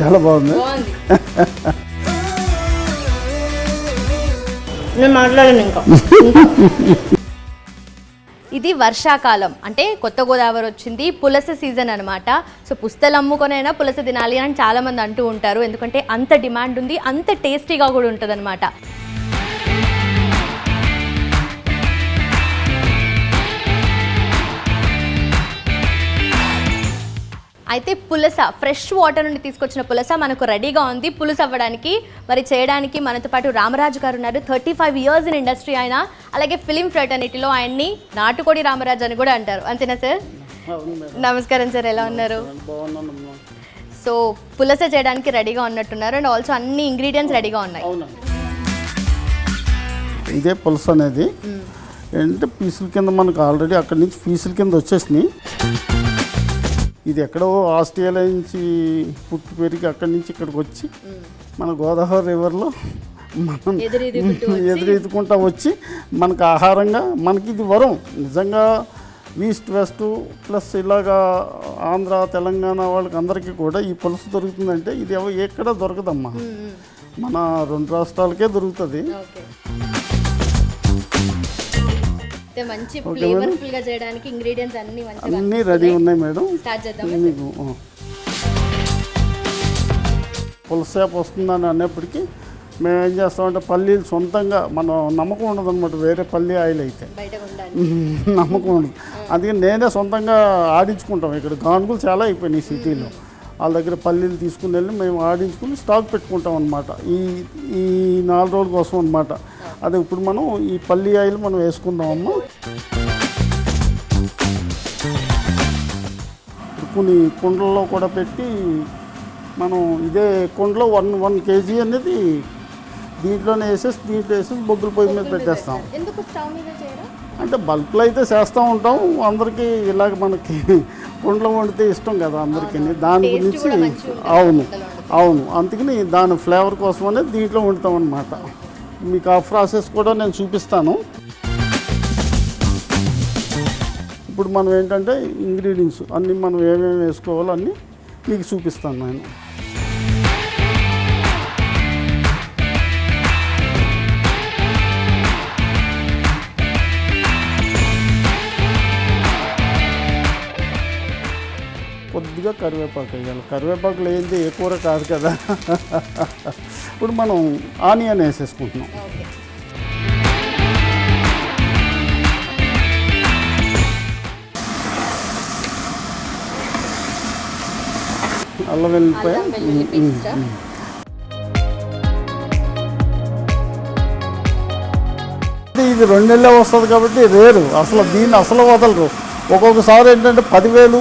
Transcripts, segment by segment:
చాలా బాగుంది. బాగుంది. నేను మాట్లాడాను ఇంకా. ఇది వర్షాకాలం. అంటే కొత్త గోదావరి వచ్చింది పులస సీజన్ అనమాట సో పుస్తలు అమ్ముకొనైనా పులస తినాలి అని చాలా మంది అంటూ ఉంటారు. ఎందుకంటే అంత డిమాండ్ ఉంది అంత టేస్టీగా కూడా ఉంటుంది అయితే పులస ఫ్రెష్ వాటర్ నుండి తీసుకొచ్చిన పులస మనకు రెడీగా ఉంది. పులుసు అవ్వడానికి మరి చేయడానికి మనతో పాటు రామరాజు గారు ఉన్నారు. Thirty five years in industry ఆయన. అలాగే ఫిలిం ఫ్రెటర్నిటీలో ఆయన్ని నాటుకోడి రామరాజు అని కూడా అంటారు. అంతేనా సార్ నమస్కారం సార్ ఎలా ఉన్నారు? సో పులస చేయడానికి రెడీగా ఉన్నట్టున్నారు. అండ్ ఆల్సో అన్ని ఇంగ్రీడియంట్స్ రెడీగా ఉన్నాయి. ఇదే పులుసు అనేది. ఏంటంటే పీసుల కింద మనకు ఆల్రెడీ అక్కడి నుంచి పీసుల కింద వచ్చేసినాయి. ఇది ఎక్కడో ఆస్ట్రేలియా నుంచి పుట్టి పెరిగి అక్కడి నుంచి ఇక్కడికి వచ్చి మన గోదావరి రివర్లో మనం ఎదురీదుకుంటూ వచ్చి- మనకు ఆహారంగా మనకి ఇది వరం. నిజంగా ఈస్ట్ వెస్ట్ ప్లస్ ఇలాగా ఆంధ్ర తెలంగాణ వాళ్ళకి అందరికీ కూడా ఈ పులుసు దొరుకుతుందంటే ఇది ఎక్కడ దొరకదమ్మా. మన రెండు రాష్ట్రాలకే దొరుకుతుంది. అయితే మంచి ఫ్లేవర్ఫుల్గా చేయడానికి ఇంగ్రీడియంట్స్ అన్ని మంచిగా అన్నీ రెడీ ఉన్నాయి మేడం. స్టార్ట్ చేద్దాం మీకు ఆ. పులస సేపు వస్తుందని అనేప్పటికీ మేము ఏం చేస్తామంటే పల్లీలు సొంతంగా మనం నమ్మకం ఉండదు అనమాట వేరే పల్లి ఆయిల్ అయితే. నమ్మకం ఉండదు. అందుకే నేనే సొంతంగా ఆడించుకుంటాం. ఇక్కడ గానుగులు చాలా అయిపోయినాయి సిటీలో. వాళ్ళ దగ్గర పల్లీలు తీసుకుని వెళ్ళి మేము ఆడించుకుని స్టాక్ పెట్టుకుంటాం అనమాట ఈ ఈ నాలుగు రోజుల కోసం అనమాట అదే ఇప్పుడు మనం ఈ పల్లి ఆయిల్ మనం వేసుకుందామమ్మా. ఇప్పుడు కొన్ని కుండల్లో కూడా పెట్టి మనం ఇదే కుండలో వన్ వన్ కేజీ అనేది దీంట్లోనే వేసేసి దీంట్లో వేసేసి బొగ్గుల పొయ్యి మీద పెట్టేస్తాం. అంటే బల్క్లో అయితే చేస్తూ ఉంటాం. అందరికీ ఇలాగ మనకి కుండలో వండితే ఇష్టం కదా అందరికీ. దాని గురించి అవును. అవును. అందుకని దాని ఫ్లేవర్ కోసం అనేది దీంట్లో వండుతాం అనమాట మీకు ఆ ప్రాసెస్ కూడా నేను చూపిస్తాను. ఇప్పుడు మనం ఏంటంటే ఇంగ్రీడియంట్స్ అన్నీ మనం ఏమేమి వేసుకోవాలో అన్నీ మీకు చూపిస్తాను నేను. కొద్దిగా కరివేపాకు వేయాలి. కరివేపాకు లేనిది ఏ కూర కాదు కదా. ఇప్పుడు మనం ఆనియన్ వేసేసుకుంటున్నాం. అల్లం పేస్ట్. ఇది ఇది రెండు నెలలే వస్తుంది కాబట్టి రేరు. అసలు దీన్ని అసలు వదలరు. ఒక్కొక్కసారి ఏంటంటే పదివేలు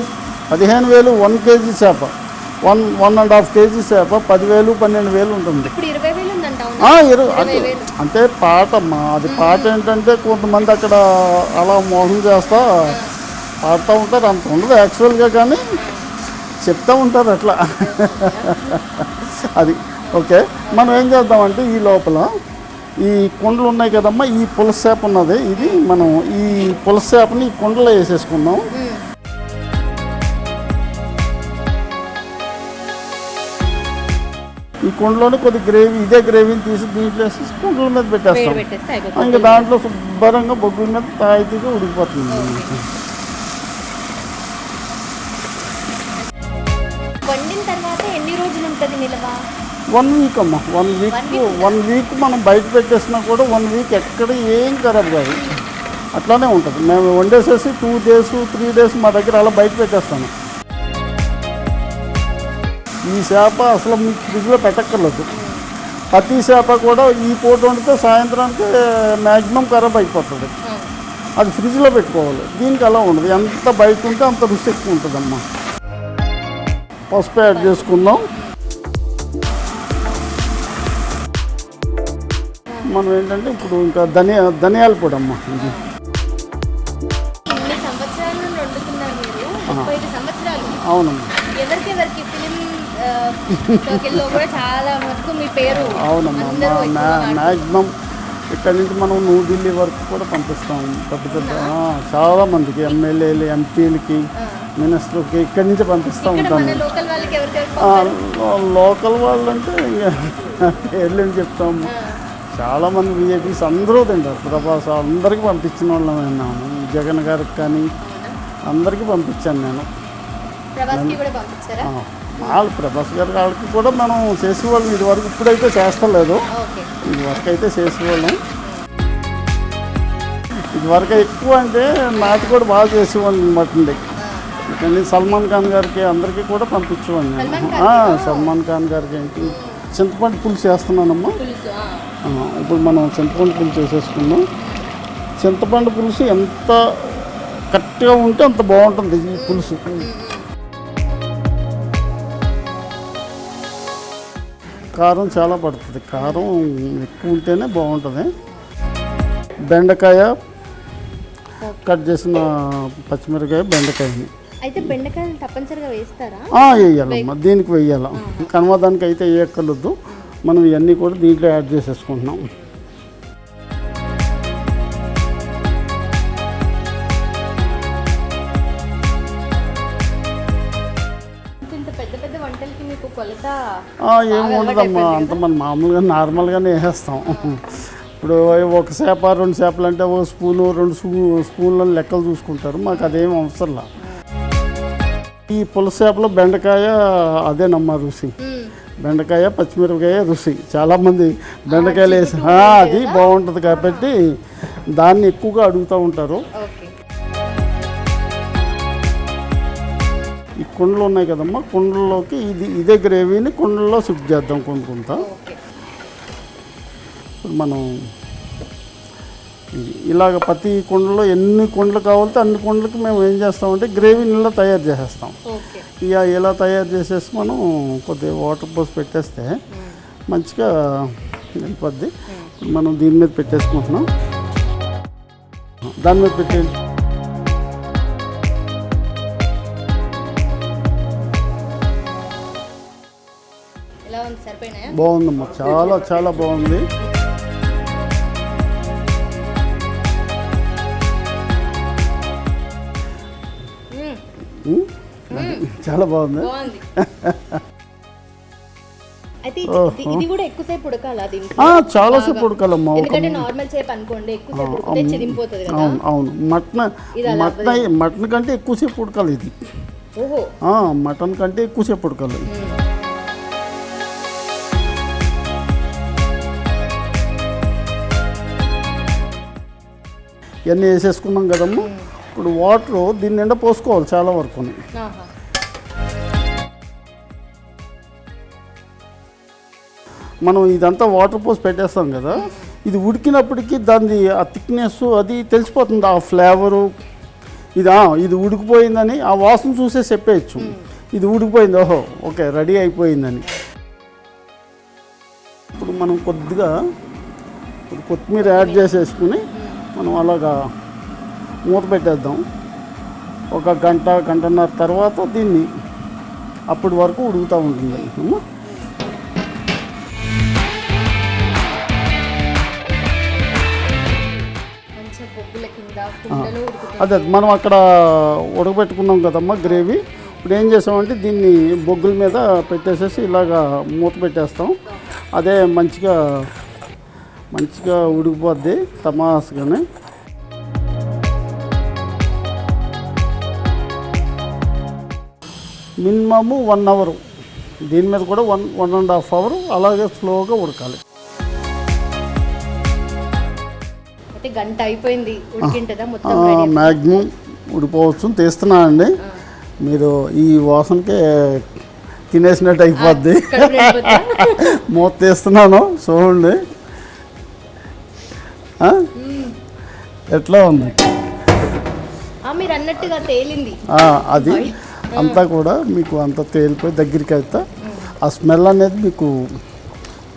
పదిహేను వేలు వన్ కేజీ చేప. One one and half KG చేప పదివేలు పన్నెండు వేలు ఉంటుంది. ఇరవై అంటే పాట అమ్మా అది పాట ఏంటంటే కొంతమంది అక్కడ అలా మోసం చేస్తా పాడుతూ ఉంటారు అంత ఉండదు యాక్చువల్గా కానీ చెప్తూ ఉంటారు అట్లా. అది ఓకే. మనం ఏం చేద్దామంటే ఈ లోపల ఈ కుండలు ఉన్నాయి కదమ్మా ఈ పులస చేప ఉన్నది. ఇది మనం ఈ పులస చేపని ఈ కుండలో వేసేసుకుందాం. ఈ కుండలోనే కొద్ది గ్రేవీ ఇదే గ్రేవీని తీసి దీంట్లో వేసి కుండల మీద పెట్టేస్తాం. ఇంకా దాంట్లో శుభ్రంగా బొగ్గుల మీద తాయితీగా ఉడికిపోతుంది. వండిన తర్వాత ఎన్ని రోజులు ఉంటుంది నిల్వ? వన్ వీక్ అమ్మా వన్ వీక్ వన్ వీక్ మనం బయట పెట్టేసినా కూడా వన్ వీక్ ఎక్కడ ఏం ఖరాబ్ కాదు. అట్లానే ఉంటుంది. మేము వండేసేసి టూ డేస్ త్రీ డేస్ మా దగ్గర అలా బయట పెట్టేస్తాను ఈ చేప అసలు మీకు ఫ్రిడ్జ్లో పెట్టక్కర్లేదు. ప్రతి చేప కూడా ఈ పూట వండితే సాయంత్రానికి మ్యాక్సిమం ఖరాబ్ అయిపోతుంది. అది ఫ్రిడ్జ్లో పెట్టుకోవాలి. దీనికి అలా ఉండదు. ఎంత బయట ఉంటే అంత రుచి ఎక్కువ ఉంటుందమ్మా. పసుపు యాడ్ చేసుకుందాం. మనం ఏంటంటే ఇప్పుడు ఇంకా ధనియా ధనియాల పొడి అమ్మ ఇది ఇన్ని ఎవరికెవరికి ఫిలిం సర్కిల్లో కూడా చాలా మటుకు మీ పేరు అవునమ్మా. మ్యాక్సిమం ఇక్కడ నుంచి మనం న్యూఢిల్లీ వరకు కూడా పంపిస్తాం. పెద్ద పెద్ద చాలా మందికి ఎమ్మెల్యేలు ఎంపీలకి మినిస్టర్కి ఇక్కడి నుంచి పంపిస్తూ మన లోకల్ వాళ్ళు అంటే ఇంకా వెళ్ళని చెప్తాము చాలామంది బీజేపీస్ అందరూ తింటారు. ప్రభాస్ అందరికీ పంపించిన వాళ్ళం విన్నాము. జగన్ గారికి కానీ అందరికీ పంపించాను నేను. వాళ్ళు ప్రభాస్ గారి వాళ్ళకి కూడా మనం చేసేవాళ్ళం. ఇదివరకు ఇప్పుడైతే చేస్తలేదు ఇదివరకు అయితే చేసేవాళ్ళం. ఇదివరకు ఎక్కువ అంటే నాటి కూడా బాగా చేసేవాళ్ళం అనమాట కానీ సల్మాన్ ఖాన్ గారికి అందరికీ కూడా పంపించేవాడిని సల్మాన్ ఖాన్ గారికి ఏంటి? చింతపండు పులుసు వేస్తున్నానమ్మా ఇప్పుడు మనం చింతపండు పులుసు వేసేసుకుందాం చింతపండు పులుసు ఎంత కరెక్ట్గా ఉంటే అంత బాగుంటుంది ఈ పులుసు. కారం చాలా పడుతుంది. కారం ఎక్కువ ఉంటేనే బాగుంటుంది. బెండకాయ కట్ చేసిన పచ్చిమిరకాయ బెండకాయని. అయితే బెండకాయలు తప్పనిసరిగా వేస్తారా? ఆ, వేయాలమ్మా. దీనికి వేయాలి. కన్వదానికి అయితే వేయక్కర్లేదు మనం ఇవన్నీ కూడా దీంట్లో యాడ్ చేసేసుకుంటున్నాం. ఏముండదమ్మా అంత మనం మామూలుగా నార్మల్గానే వేసేస్తాం ఇప్పుడు ఒక చేప రెండు చేపలు అంటే ఒక స్పూను రెండు స్పూ స్పూన్లను లెక్కలు చూసుకుంటారు మాకు అదేం అవసరంలా. ఈ పులస చేపలో బెండకాయ అదేనమ్మా రుచి. బెండకాయ పచ్చిమిరపకాయ రుచి. చాలామంది బెండకాయలు వేసి అది బాగుంటుంది కాబట్టి దాన్ని ఎక్కువగా అడుగుతూ ఉంటారు. ఈ కుండలు ఉన్నాయి కదమ్మా కుండల్లోకి ఇది ఇదే గ్రేవీని కుండల్లో షిఫ్ట్ చేద్దాం కొంత ఇప్పుడు మనం ఇలాగ ప్రతి కుండలో ఎన్ని కుండలు కావాలితే అన్ని కుండలకి మేము ఏం చేస్తామంటే గ్రేవీ నీళ్ళ తయారు చేసేస్తాం. ఇక ఇలా తయారు చేసేసి మనం కొద్దిగా వాటర్ పోసి పెట్టేస్తే మంచిగా వెళ్ళిపోద్ది. మనం దీని మీద పెట్టేసుకుంటున్నాం. దాని మీద పెట్టే బాగుందమ్మా చాలా చాలా బాగుంది. చాలా బాగుంది. అయితే ఇది- కూడా ఎక్కువసేపు ఉడకాలా దీనికి? ఆ, చాలాసేపు ఉడకాలమ్మా ఒక ఎందుకంటే నార్మల్ చేప అనుకోండి ఎక్కువసేపు ఉడికితే చిరిగిపోతుంది కదా. అవును అవును. మటన్ మటన్ మటన్ కంటే ఎక్కువసేపు ఉడకాలి ఇది. ఓహో. మటన్ కంటే ఎక్కువసేపు ఉడకాలి. ఇవన్నీ వేసేసుకున్నాం కదమ్మా. ఇప్పుడు వాటర్ దీని నిండా పోసుకోవాలి చాలా వరకు. మనం ఇదంతా వాటర్ పోసి పెట్టేస్తాం కదా. ఇది ఉడికినప్పటికీ దాని ఆ థిక్నెస్ అది తెలిసిపోతుంది ఆ ఫ్లేవరు ఇది ఇది ఉడికిపోయిందని ఆ వాసన చూసే చెప్పేయచ్చు. ఇది ఉడికిపోయింది ఓహో ఓకే రెడీ అయిపోయిందని. ఇప్పుడు మనం కొద్దిగా ఇప్పుడు కొత్తిమీర యాడ్ చేసేసుకుని మనం అలాగా మూత పెట్టేద్దాం. ఒక గంట గంటన్నర తర్వాత దీన్ని అప్పటి వరకు ఉడుకుతూ ఉంటుంది. అదే మనం అక్కడ ఉడకబెట్టుకున్నాం కదమ్మా గ్రేవీ. ఇప్పుడు ఏం చేసామంటే దీన్ని బొగ్గుల మీద పెట్టేసేసి ఇలాగా మూత పెట్టేస్తాం. అదే మంచిగా మంచిగా ఉడికిపోద్ది తమాస్గానే మినిమము వన్ అవర్. దీని మీద కూడా one one and half hour అలాగే స్లోగా ఉడకాలి. గంట అయిపోయింది మ్యాక్సిమం ఉడిపోవచ్చు తీస్తున్నా అండి. మీరు ఈ వాసనకే తినేసినట్టు అయిపోద్ది? మూత తీస్తున్నాను చూడండి? ఎట్లా ఉంది? మీరు అన్నట్టుగా తేలింది. అది అంతా కూడా మీకు అంత తేలిపోయి దగ్గరికి అయితే ఆ స్మెల్ అనేది మీకు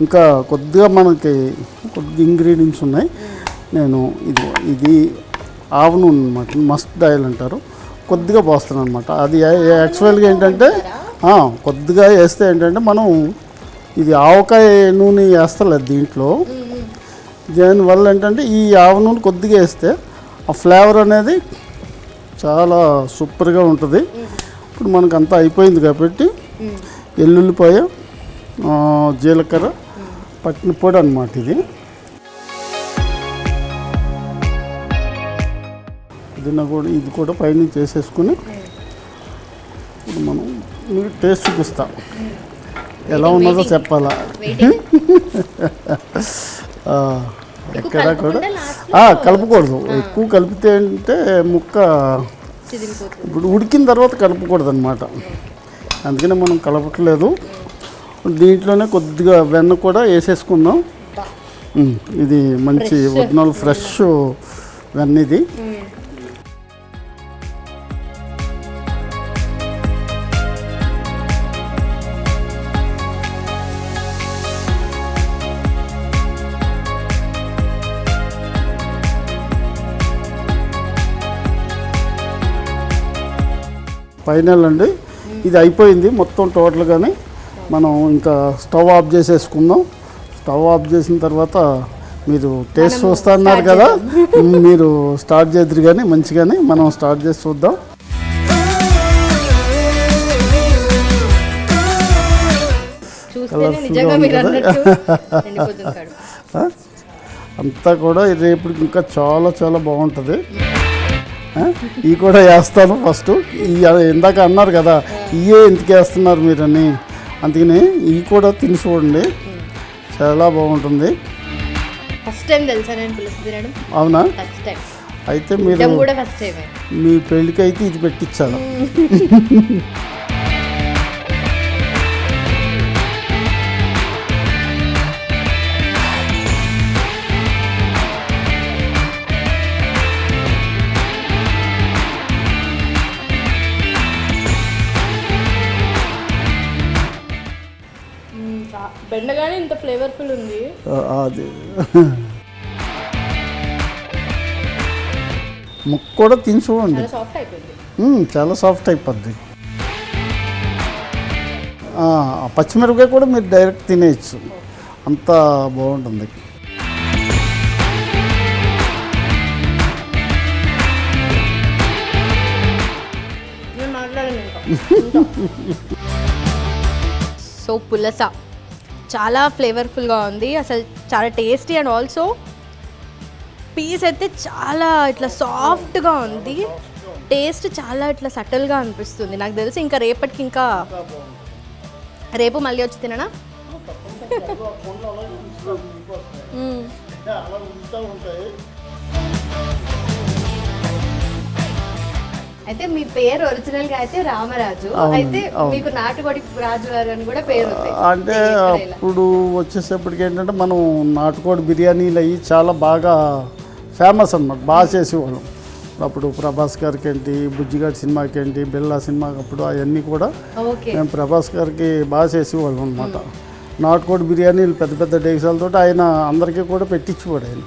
ఇంకా కొద్దిగా మనకి కొద్ది ఇంగ్రీడియంట్స్ ఉన్నాయి. నేను ఇది ఇది ఆవు నూనె అనమాట మస్ట్ ఆయిల్ అంటారు. కొద్దిగా పోస్తాను అనమాట అది యాక్చువల్గా ఏంటంటే కొద్దిగా వేస్తే ఏంటంటే మనం ఇది ఆవకాయ నూనె వేస్తలేదు దీంట్లో. దీనివల్ల ఏంటంటే ఈ ఆవ నూనె కొద్దిగా వేస్తే ఆ ఫ్లేవర్ అనేది చాలా సూపర్గా ఉంటుంది. ఇప్పుడు మనకు అంతా అయిపోయింది కాబట్టి ఎల్లుల్లిపాయ జీలకర్ర పట్టిన పొడి అనమాట ఇది. ఇది కూడా ఇది కూడా పైన చేసేసుకుని ఇప్పుడు మనం మీకు టేస్ట్ చూపిస్తా. ఎలా ఉన్నదో చెప్పాలా? ఎక్కడ కూడా. కలపకూడదు ఎక్కువ కలిపితే అంటే ముక్క ఇప్పుడు ఉడికిన తర్వాత కలపకూడదు అనమాట అందుకనే మనం కలపట్లేదు. దీంట్లోనే కొద్దిగా వెన్న కూడా వేసేసుకుందాం. ఇది మంచి ఒరిజినల్ ఫ్రెష్ వెన్న ఇది. ఫైనల్ అండి. ఇది అయిపోయింది మొత్తం టోటల్గానే మనం ఇంకా స్టవ్ ఆఫ్ చేసేసుకుందాం. స్టవ్ ఆఫ్ చేసిన తర్వాత మీరు టేస్ట్ చూస్తా అన్నారు కదా. మీరు స్టార్ట్ చేద్దరు కానీ మంచిగానే మనం స్టార్ట్ చేసి చూద్దాం? అంతా కూడా రేపటికి ఇంకా చాలా చాలా బాగుంటుంది? ఇవి కూడా వేస్తాను ఫస్ట్. ఇందాక అన్నారు కదా ఇవే ఎందుకు వేస్తున్నారు మీరని. అందుకని ఇవి కూడా తిని చూడండి. చాలా బాగుంటుంది. ఫస్ట్ టైం తెలుసా నేను పులుసు తినడం? అవునా? ఫస్ట్ టైం అయితే మీరు మీ పెళ్ళికి అయితే ఇది పెట్టించాలి బెండగానే ఇంత ఫ్లేవర్ఫుల్ ఉంది. ఆ, అది. ముక్క కూడా తిని చూడండి. చాలా సాఫ్ట్ అయిపోయింది. చాలా సాఫ్ట్ అయిపోద్ది. పచ్చిమిరపకాయ కూడా మీరు డైరెక్ట్ తినేయచ్చు. అంత బాగుంటుంది. సో పులస. చాలా ఫ్లేవర్ఫుల్గా ఉంది. అసలు చాలా టేస్టీ అండ్ ఆల్సో పీస్ అయితే చాలా ఇట్లా సాఫ్ట్గా ఉంది. టేస్ట్ చాలా ఇట్లా సటిల్గా అనిపిస్తుంది. నాకు తెలిసి ఇంకా రేపటికి ఇంకా రేపు మళ్ళీ వచ్చి తిననా? మ్మ్. అయితే మీ పేరు ఒరిజినల్గా అయితే రామరాజు. అయితే. మీకు నాటుకోడి రాజు గారు అని కూడా పేరు అంటే. అప్పుడు వచ్చేసేపటికి ఏంటంటే మనం నాటుకోడి బిర్యానీలు అవి చాలా బాగా ఫేమస్ అన్నమాట బాగా చేసేవాళ్ళం. అప్పుడు ప్రభాస్ గారికి ఏంటి బుజ్జిగాడి సినిమాకి ఏంటి బిల్లా సినిమాకి అప్పుడు అవన్నీ కూడా మేము ప్రభాస్ గారికి బాగా చేసేవాళ్ళం అనమాట నాటుకోడి బిర్యానీలు పెద్ద పెద్ద డేసాలతో ఆయన అందరికీ కూడా పెట్టించేవాడు ఆయన.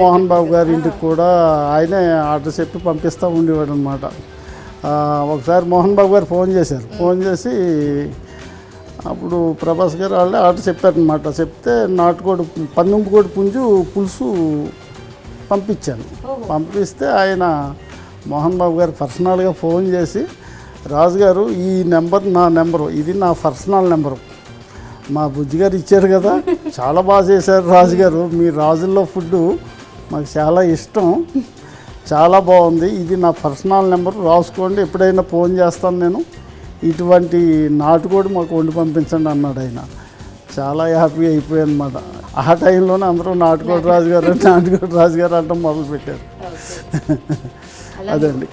మోహన్ బాబు గారి ఇంటికి కూడా ఆయనే ఆర్డర్ చెప్పి పంపిస్తూ ఉండేవాడు అనమాట ఒకసారి మోహన్ బాబు గారు ఫోన్ చేశారు. ఫోన్ చేసి అప్పుడు ప్రభాస్ గారు వాళ్ళే ఆర్డర్ చెప్పారనమాట చెప్తే నాటుకోడి పన్నుంపుకోడి పుంజు పులుసు పంపించాను. పంపిస్తే ఆయన మోహన్ బాబు గారు పర్సనల్గా ఫోన్ చేసి రాజుగారు ఈ నెంబర్ నా నెంబరు ఇది నా పర్సనల్ నెంబరు. మా బుజ్జి గారు ఇచ్చారు కదా. చాలా బాగా చేశారు రాజుగారు. మీ రాజుల్లో ఫుడ్ మాకు చాలా ఇష్టం. చాలా బాగుంది. ఇది నా పర్సనల్ నెంబర్. రాసుకోండి. ఎప్పుడైనా ఫోన్ చేస్తాను నేను. ఇటువంటి నాటుకోడి మాకు వండి పంపించండి అన్నాడు ఆయన. చాలా హ్యాపీ అయిపోయాయి అనమాట ఆ టైంలోనే అందరూ నాటుకోడి రాజుగారు నాటుకోటి రాజుగారు అంటాం మొదలుపెట్టారు. అదండి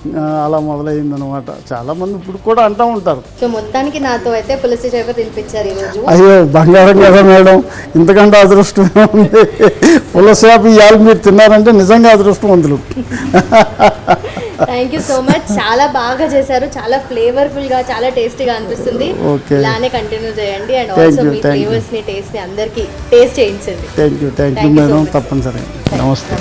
అలా మొదలైంది అనమాట చాలామంది ఇప్పుడు కూడా అంటూ ఉంటారు. సో మొత్తానికి నాతో అయితే పులసి చేప తినిపించారు ఈరోజు అయ్యో బంగారం కదా మేడం. ఇంతకంటే అదృష్టం ఉంది పులసేపు ఇవాళ మీరు తిన్నారంటే నిజంగా అదృష్టవంతులు. థ్యాంక్ యూ సో మచ్ చాలా బాగా చేశారు. చాలా ఫ్లేవర్ఫుల్గా చాలా టేస్టీగా అనిపిస్తుంది. ఇలానే కంటిన్యూ చేయండి. అండ్ ఆల్సో మీ. ఫ్లేవర్స్ని టేస్ట్ని అందరికి టేస్ట్ చేయించండి. Thank you thank you madam much. తప్పనిసరిగా నమస్తే.